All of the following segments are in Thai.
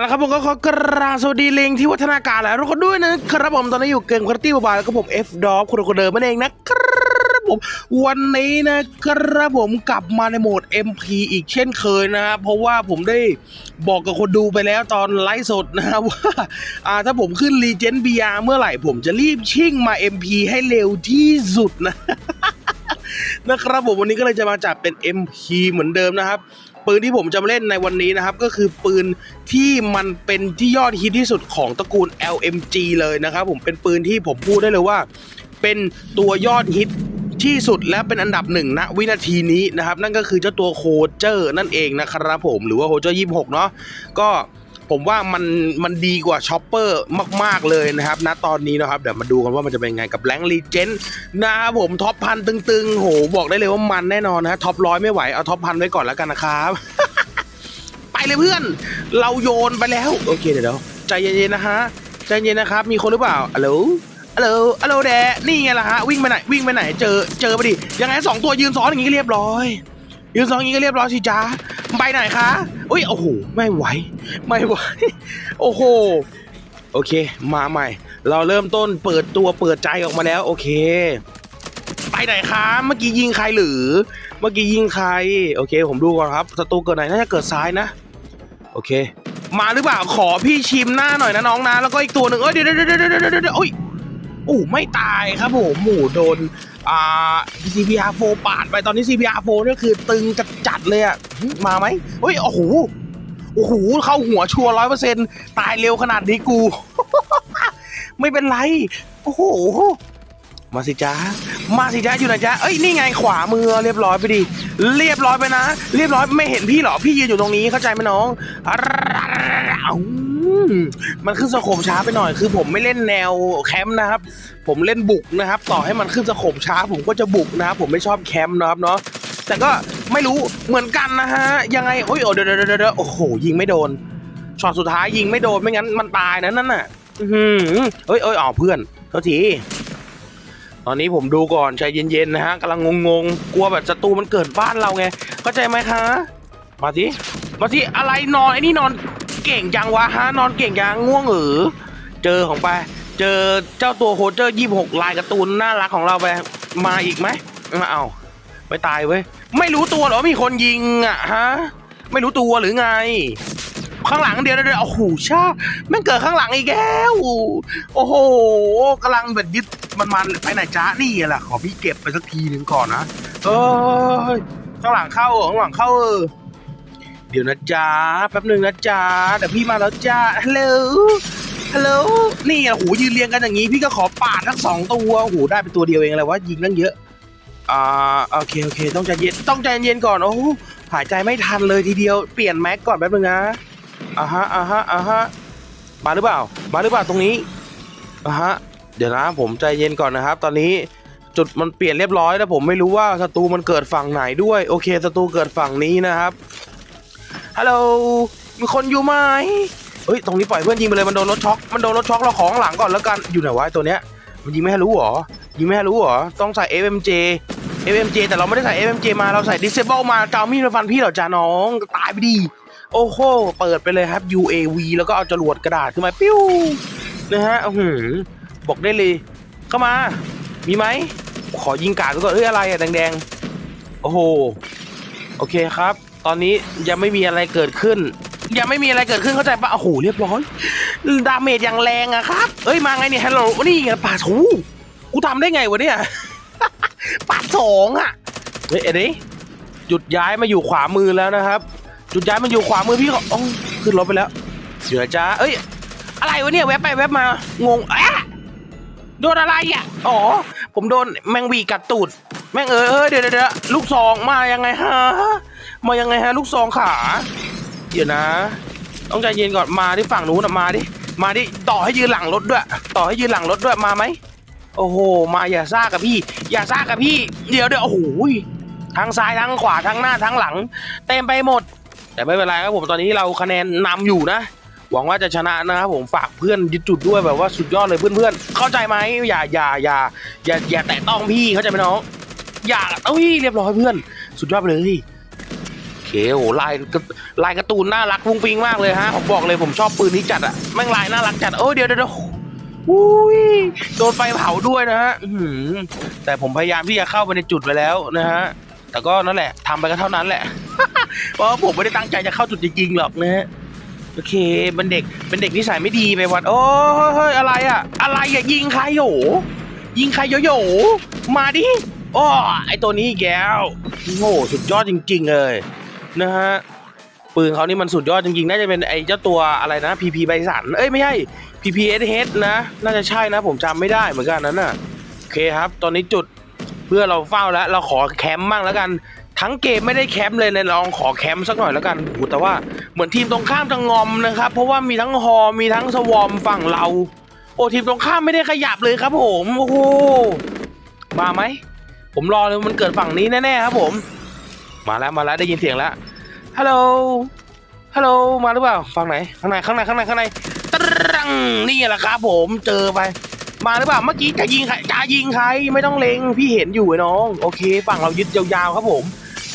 แล้วครับผมก็ขอกราบสวัสดีลิงที่วัฒนาการแล้วทุกคนด้วยนะครับผมตอนนี้อยู่เกมคุณตี้บายแล้วก็ผม F d o p คุณคนเดิมนั่นเองนะครับผมวันนี้นะครับผมกลับมาในโหมด MP อีกเช่นเคยนะครับเพราะว่าผมได้บอกกับคนดูไปแล้วตอนไลฟ์สดนะครับว่าอ่าถ้าผมขึ้น Legend BR เมื่อไหร่ผมจะรีบชิ่งมา MP ให้เร็วที่สุดนะนะครับผมวันนี้ก็เลยจะมาจับเป็น MP เหมือนเดิมนะครับ ปืนที่ผมจะมาเล่นในวันนี้นะครับ ก็คือปืนที่มันเป็นที่ยอดฮิตที่สุดของตระกูล LMG เลยนะครับ ผมเป็นปืนที่ผมพูดได้เลยว่า เป็นตัวยอดฮิตที่สุดและเป็นอันดับหนึ่งณวินาทีนี้นะครับ นั่นก็คือเจ้าตัวโคเจอร์นั่นเองนะครับผมหรือว่าโคเจอร์ยี่สิบหกเนาะก็ ผมว่ามันมันดีกว่าช็อปเปอร์มาก ๆ เลยนะครับณตอนนี้นะครับ เดี๋ยวมาดูกันว่ามันจะเป็นไงกับแรงลีเจนนะครับผมท็อปพันตึงๆโหบอกได้เลยว่ามันแน่นอนนะท็อปร้อยไม่ไหว เอาท็อปพันไว้ก่อนแล้วกันนะครับ ไปเลยเพื่อน เราโยนไปแล้ว โอเคเดี๋ยวใจเย็นๆนะฮะใจเย็นนะครับ มีคนหรือเปล่าฮัลโหลฮัลโหลฮัลโหลแดนี่ไงล่ะฮะวิ่งไปไหนวิ่งไปไหนเจอเจอไปดิยังไงสองตัวยืนซ้อนอย่างงี้ก็เรียบร้อยยืนซ้อนอย่างงี้ก็เรียบร้อยสิจ้า ไปไหนคะอุ้ยโอ้โหไม่ไหว ไม่ไหว โอ้โห โอเค มาใหม่ เราเริ่มต้นเปิดตัวเปิดใจออกมาแล้ว โอเค ไปไหนคะเมื่อกี้ยิงใครหรือ เมื่อกี้ยิงใคร โอเค ผมดูก่อนครับศัตรูเกิดไหนน่าจะเกิดซ้ายนะ โอเค มาหรือเปล่าขอพี่ชิมหน้าหน่อยนะน้องนะแล้วก็อีกตัวหนึ่งเอ้ยเดี๋ยวเดี๋ยวเดี๋ยวเดี๋ยวเดี๋ยวเดี๋ยว โอ้ไม่ตายครับผมหมู่โดนอ่า CPR 4ปาดไปตอนนี้ CPR 4เนี่คือตึงจัดจัดเลยอะมาไหมเฮ้ยโอ้โหโอ้โหเข้าหัวชัวร้อยเปอร์เซ็นต์ตายเร็วขนาดนี้กู ไม่เป็นไร โอ้โห มาสิจ้ามาสิจ้าอยู่ไหนจ้าเอ้ยนี่ไงขวามือเรียบร้อยไปดิเรียบร้อยไปนะ เรียบร้อยไม่เห็นพี่หรอพี่ยืนอยู่ตรงนี้เข้าใจไหมน้องมันขึ้นสโคมช้าไปหน่อยคือ ผมไม่เล่นแนวแคมป์นะครับ ผมเล่นบุกนะครับ ต่อให้มันขึ้นสโคมช้า ผมก็จะบุกนะครับผมไม่ชอบแคมป์นะครับเนาะแต่ก็ไม่รู้เหมือนกันนะฮะยังไงโอ้ยโอ้เดี๋ยวเดี๋ยวเดี๋ยวโอ้โหยิงไม่โดนช็อตสุดท้ายยิงไม่โดนไม่งั้นมันตายนะนั่นน่ะ อือเอ้ยเอ้ยอ๋อเพื่อนเท่าที ตอนนี้ผมดูก่อนใจเย็นๆนะฮะกำลังงงๆกลัวแบบศัตรูมันเกิดบ้านเราไงเข้าใจไหมคะ มาสิมาสิอะไรนอนไอ้นี่นอนเก่งจังวะฮะนอนเก่งจังง่วงเออเจอของไป เจอเจ้าตัวโฮเจอร์ยี่หกลายการ์ตูนน่ารักของเราไปมาอีกไหมมาเอาไม่ตายเว้ยไม่รู้ตัวหรอมีคนยิงอะฮะไม่รู้ตัวหรือไง ข้างหลังเดียวเดียวโอ้โหชาแม่งเกิดข้างหลังอีกแล้วโอ้โหกำลังแบบยึดมันมันไปไหนจ้านี่แหละขอพี่เก็บไปสักทีหนึ่งก่อนนะเอ้ยข้างหลังเข้าข้างหลังเข้าเดี๋ยวนะจ้าแป๊บหนึ่งนะจ้าเดี๋ยวพี่มาแล้วจ้าฮัลโหลฮัลโหลนี่โอะโหยืนเรียงกันอย่างนี้ พี่ก็ขอปาดทั้งสองตัวโอ้โหได้เป็นตัวเดียวเองอะไรวะยิงตั้งเยอะอ่าโอเคโอเค ต้องใจเย็นต้องใจเย็นก่อนโอ้โหหายใจไม่ทันเลยทีเดียวเปลี่ยนแม็กก่อนแป๊บนึงนะ อ่าฮะอ่าฮะอ่าฮะมาหรือเปล่า มาหรือเปล่าตรงนี้อ่าฮะเดี๋ยวนะผมใจเย็นก่อนนะครับ ตอนนี้จุดมันเปลี่ยนเรียบร้อยแล้วผมไม่รู้ว่าศัตรูมันเกิดฝั่งไหนด้วย โอเคศัตรูเกิดฝั่งนี้นะครับฮัลโหลมีคนอยู่ไหมเฮ้ยตรงนี้ปล่อยเพื่อนยิงไปเลยมันโดนรถช็อกมันโดนรถช็อกเราของหลังก่อนแล้วกันอยู่ไหนวะตัวเนี้ยมันยิงไม่ให้รู้เหรอยิงไม่ให้รู้เหรอต้องใส่ FMJ FMJ แต่เราไม่ได้ใส่ FMJ มาเราใส่ Disable มาจะเอามีดมาฟันพี่เหรอจ้าน้องตายไปดี โอ้โห เปิดไปเลยครับ UAV แล้วก็เอาจรวดกระดาษขึ้นมาปิ้วนะฮะอื้อหือบอกได้เลย เข้ามา มีไหม ขอยิงกาดก่อนเอ้ยอะไรอะแดงๆ โอ้โห โอเคครับ ตอนนี้ยังไม่มีอะไรเกิดขึ้น ยังไม่มีอะไรเกิดขึ้นเข้าใจปะโอ้โหเรียบร้อย ดาเมจอย่างแรงอะครับ เอ้ยมาไงเนี่ยฮัลโหลนี่ไงป่าถูกูทำได้ไงวะเนี่ยปาสองอะเฮ้ยเอ็ดดี้จุดย้ายมาอยู่ขวามือแล้วนะครับ จุดย้ายมันอยู่ขวามือพี่ก็อ๋อขึ้นรถไปแล้วเดี๋ยวจ้าเอ้ย อะไรวะเนี่ยแวบไปแวบมางงอะโดนอะไรอะอ๋อผมโดนแมงวีกัดตูด แม่งเอยเอ้ยเดี๋ยวเดี๋ยวเดี๋ยวลูกซองมายังไงฮะมายังไงฮะ ลูกซองขาเดี๋ยวนะ ต้องใจเย็นก่อนมาที่ฝั่งนู้นนะมาดิมาดิต่อให้ยืนหลังรถด้วย ต่อให้ยืนหลังรถด้วยมาไหมโอ้โห มาอย่าซ่ากับพี่ อย่าซ่ากับพี่ เดี๋ยวเดี๋ยวโอ้โหทั้งซ้ายทั้งขวาทั้งหน้าทั้งหลัง เต็มไปหมด แต่ไม่เป็นไรครับผมตอนนี้เราคะแนนนำอยู่นะ หวังว่าจะชนะนะครับผมฝากเพื่อนยึดจุดด้วยแบบว่าสุดยอดเลยเพื่อนๆ เข้าใจไหมอย่าอย่าอย่าอย่าอย่าแตะต้องพี่เข้าใจไหมน้องอย่าเอ้ยเรียบร้อยเพื่อน สุดยอดไปเลยโอเคเคโอ้ลายลายการ์ตูนน่ารักฟุ้งฟิ้งมากเลยฮะผมบอกเลยผมชอบปืนนี้จัดอะแม่งลายน่ารักจัดโอ้ยเดี๋ยวเดี๋ยวอุ้ยโดนไฟเผาด้วยนะฮะแต่ผมพยายามที่จะเข้าไปในจุดไปแล้วนะฮะแต่ก็นั่นแหละทำไปก็เท่านั้นแหละ เพราะผมไม่ได้ตั้งใจจะเข้าจุดจริงๆหรอกนะฮะโอเคเป็นเด็กเป็นเด็กนิสัยไม่ดีไปวันโอ้เฮ้ยอะไรอะอะไรอะยิงใครโหยิงใครโยโย่มาดิอ้อไอตัวนี้อีกแล้วโอ้โหสุดยอดจริง ๆ เลยนะฮะปืนเขานี่มันสุดยอดจริงๆ น่าจะเป็นไอเจ้าตัวอะไรนะ PP ไบสัน เอ้ยไม่ใช่ PPSH นะ น่าจะใช่นะ ผมจำไม่ได้เหมือนกันนั้นน่ะ โอเคครับ ตอนนี้จุดเพื่อเราเฝ้าแล้ว เราขอแคมป์มั่งแล้วกัน ทั้งเกมไม่ได้แคมป์เลยในลองขอแคมป์สักหน่อยแล้วกันโอ้แต่ว่าเหมือนทีมตรงข้ามจะงอมนะครับ เพราะว่ามีทั้งฮอมีทั้งสวอมฝั่งเรา โอ้ทีมตรงข้ามไม่ได้ขยับเลยครับผมโอ้โหมาไหมผมรอเลยมันเกิดฝั่งนี้แน่ๆครับผม มาแล้วมาแล้วได้ยินเสียงแล้วฮัลโหลฮัลโหลมาหรือเปล่าฝั่งไหนข้างในข้างในข้างในข้างในตรังนี่แหละครับผมเจอไป มาหรือเปล่าเมื่อกี้จะยิงใครจะยิงใครไม่ต้องเลงพี่เห็นอยู่ไอ้น้อง โอเค ฝั่งเรายึดยาวๆครับผม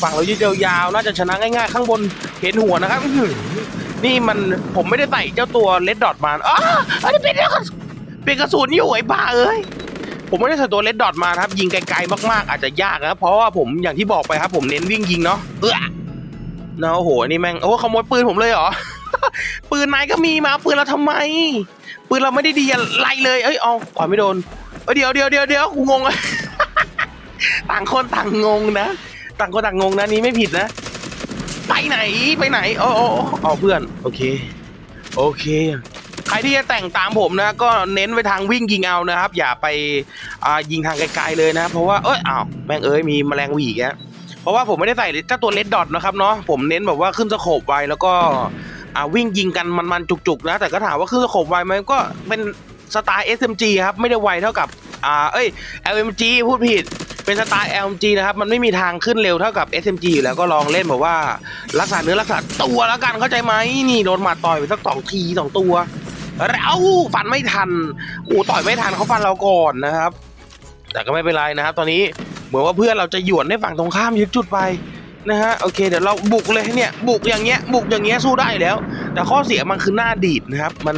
ฝั่งเรายึดยาวๆน่าจะชนะง่ายๆ ข้างบนเห็นหัวนะครับนี่มันผมไม่ได้ใส่เจ้าตัวเลดดอทมาอ๋ออันนี้เป็นกระสุนเป็นกระสุนอยู่ไอ้บ้าเอ้ยผมไม่ได้ใส่ตัวเลดดอทมาครับ ยิงไกลๆมากๆ อาจจะยากนะเพราะว่าผมอย่างที่บอกไปครับ ผมเน้นวิ่งยิงเนาะเออนะโอ้โหนี่แม่งโอ้ขโมยปืนผมเลยเหรอปืนนายก็มีมาปืนเราทำไม ปืนเราไม่ได้ดีอะไรเลยเอ้ยเอาขวาไม่โดนเอ้ยเดี๋ยวเดี๋ยวเดี๋ยวเดี๋ยวกูงงต่างคนต่างงงนะ ต่างคนต่างงงนะนี่ไม่ผิดนะ ไปไหนไปไหนโอ้โอ้เอาเพื่อนโอเค โอเค ใครที่จะแต่งตามผมนะ ก็เน้นไปทางวิ่งยิงเอานะครับ อย่าไปยิงทางไกลๆเลยนะ เพราะว่าเอ้ยอ้าวแม่งเอ้ยมีแมลงวีกแกเพราะว่าผมไม่ได้ใส่เจ้าตัวเลดดอทนะครับเนาะผมเน้นแบบว่าขึ้นสโคบไวแล้วก็วิ่งยิงกันมันๆจุกๆนะ แต่ก็ถามว่าขึ้นสโคบไวไหมก็เป็นสไตล์ SMG ครับ ไม่ได้ไวเท่ากับ อ่า เอ้ย LMG พูดผิด เป็นสไตล์ LMG นะครับ มันไม่มีทางขึ้นเร็วเท่ากับ SMG อยู่แล้วก็ลองเล่นแบบว่า รักษาเนื้อรักษาตัวแล้วกันเข้าใจไหมนี่โดนหมาต่อยไปสักสองทีสองตัวแล้วฟันไม่ทันโอ้ต่อยไม่ทันเขาฟันเราก่อนนะครับ แต่ก็ไม่เป็นไรนะครับ ตอนนี้เหมือนว่าเพื่อนเราจะหยวนให้ฝั่งตรงข้ามยึดจุดไปนะฮะโอเคเดี๋ยวเราบุกเลยเนี่ยบุกอย่างเงี้ยบุกอย่างเงี้ยสู้ได้แล้ว แต่ข้อเสียมันคือหน้าดีดนะครับ มัน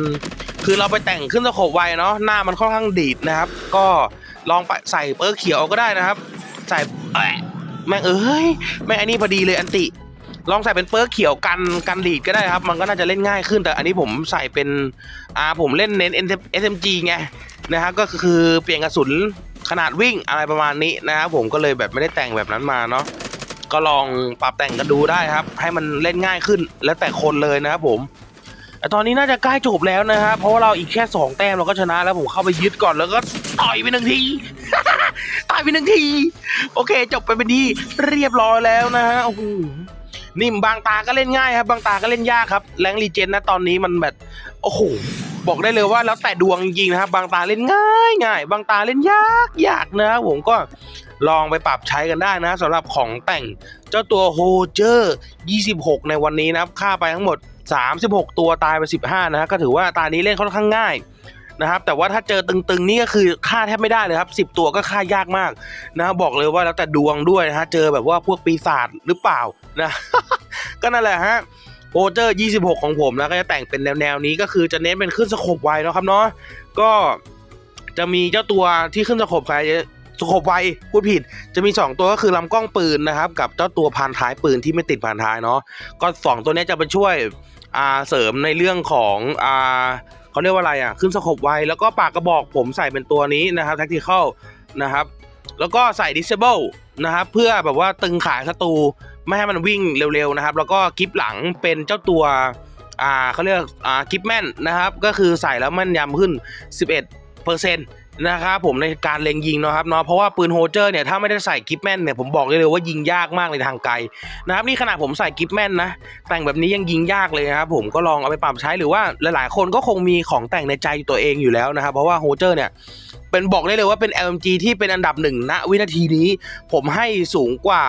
คือเราไปแต่งขึ้นสโคบไวเนาะหน้ามันค่อนข้างดีดนะครับ ก็ ลองไปใส่เปอร์เขียวก็ได้นะครับ ใส่แม่งเอ้ยแม่งอันนี้พอดีเลยอันติ ลองใส่เป็นเปิร์เขียวกันกันดีดก็ได้ครับ มันก็น่าจะเล่นง่ายขึ้นแต่อันนี้ผมใส่เป็นอ่าผมเล่นเน้น SMG ไงนะครับก็คือเปลี่ยนกระสุนขนาดวิ่งอะไรประมาณนี้นะครับผมก็เลยแบบไม่ได้แต่งแบบนั้นมาเนาะก็ลองปรับแต่งกันดูได้ครับ ให้มันเล่นง่ายขึ้นแล้วแต่คนเลยนะครับผม แต่ตอนนี้น่าจะใกล้จบแล้วนะครับเพราะว่าเราอีกแค่สองแต้มเราก็ชนะแล้วผมเข้าไปยึดก่อนแล้วก็ต่อยไปหนึ่งทีต่อยไปหนึ่งที โอเค จบไปเป็นที่เรียบร้อยแล้วนะฮะโอ้โหนิ่มบางตาก็เล่นง่ายครับ บางตาก็เล่นยากครับแรงรีเจนนะตอนนี้มันแบบโอ้โหบอกได้เลยว่าแล้วแต่ดวงจริงนะครับ บางตาเล่นง่ายง่ายบางตาเล่นยากยากนะครับผมก็ลองไปปรับใช้กันได้นะสำหรับของแต่งเจ้าตัวโฮเจอร์ 26 ในวันนี้นะครับ ค่าไปทั้งหมด 36 ตัวตายไป 15 นะฮะก็ถือว่าตานี้เล่นค่อนข้างง่ายนะครับแต่ว่าถ้าเจอตึงๆนี่ก็คือฆ่าแทบไม่ได้เลยครับ 10 ตัวก็ฆ่ายากมากนะบอกเลยว่าแล้วแต่ดวงด้วยนะฮะเจอแบบว่าพวกปีศาจหรือเปล่านะก็นั่นแหละฮะโอเจอร์ 26 ของผมนะก็จะแต่งเป็นแนวๆนี้ก็คือจะเน้นเป็นขึ้นสโคบไวเนาะครับเนาะก็จะมีเจ้าตัวที่ขึ้นสโคบไวสโคบไวพูดผิด จะมี 2 ตัวก็คือลำกล้องปืนนะครับ กับเจ้าตัวพานท้ายปืนที่ไม่ติดพานท้ายเนาะก็ 2 ตัวนี้จะไปช่วย อ่าเสริมในเรื่องของอ่าเขาเรียกว่าอะไรอะขึ้นสโคบไวแล้วก็ปากกระบอกผมใส่เป็นตัวนี้นะครับ tactical นะครับแล้วก็ใส่ disable นะครับเพื่อแบบว่าตึงขาศัตรูไม่ให้มันวิ่งเร็วๆนะครับ แล้วก็คลิปหลังเป็นเจ้าตัวอ่าเขาเรียกอ่าคลิปแม่นนะครับ ก็คือใส่แล้วแม่นยำขึ้น 11เปอร์เซ็นต์ นะครับผมในการเล็งยิงเนาะครับเนาะเพราะว่าปืนโฮเจอร์เนี่ยถ้าไม่ได้ใส่คลิปแม่นเนี่ยผมบอกได้เลยว่ายิงยากมากในทางไกลนะครับนี่ขนาดผมใส่คลิปแม่นนะแต่งแบบนี้ยังยิงยากเลยนะครับผมก็ลองเอาไปปรับใช้หรือว่าหลายๆ คนก็คงมีของแต่งในใจตัวเองอยู่แล้วนะครับเพราะว่าโฮเจอร์เนี่ยเป็นบอกได้เลยว่าเป็น LMG ที่เป็นอันดับหนึ่งณวินาทีนี้ ผมให้สูงกว่า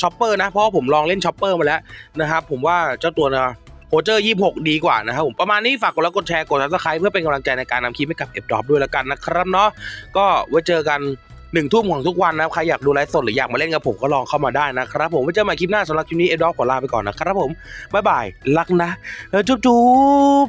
ช็อปเปอร์นะเพราะผมลองเล่นช็อปเปอร์มาแล้วนะครับผมว่าเจ้าตัวนะ โฮเจอร์ 26 ดีกว่านะครับผมประมาณนี้ฝากกดไลค์กดแชร์กด subscribe เพื่อเป็นกำลังใจในการนำคลิปให้กับ F Drop ด้วยแล้วกันนะครับเนาะก็ไว้เจอกันหนึ่งทุ่มของทุกวันนะครับใครอยากดูไลฟ์สดหรืออยากมาเล่นกับผมก็ลองเข้ามาได้นะครับผมไว้เจอกันใหม่คลิปหน้าสำหรับคลิปนี้เอฟดอปขอลาไปก่อนนะครับผมบ๊ายบายรักนะจุ๊บจุ๊บ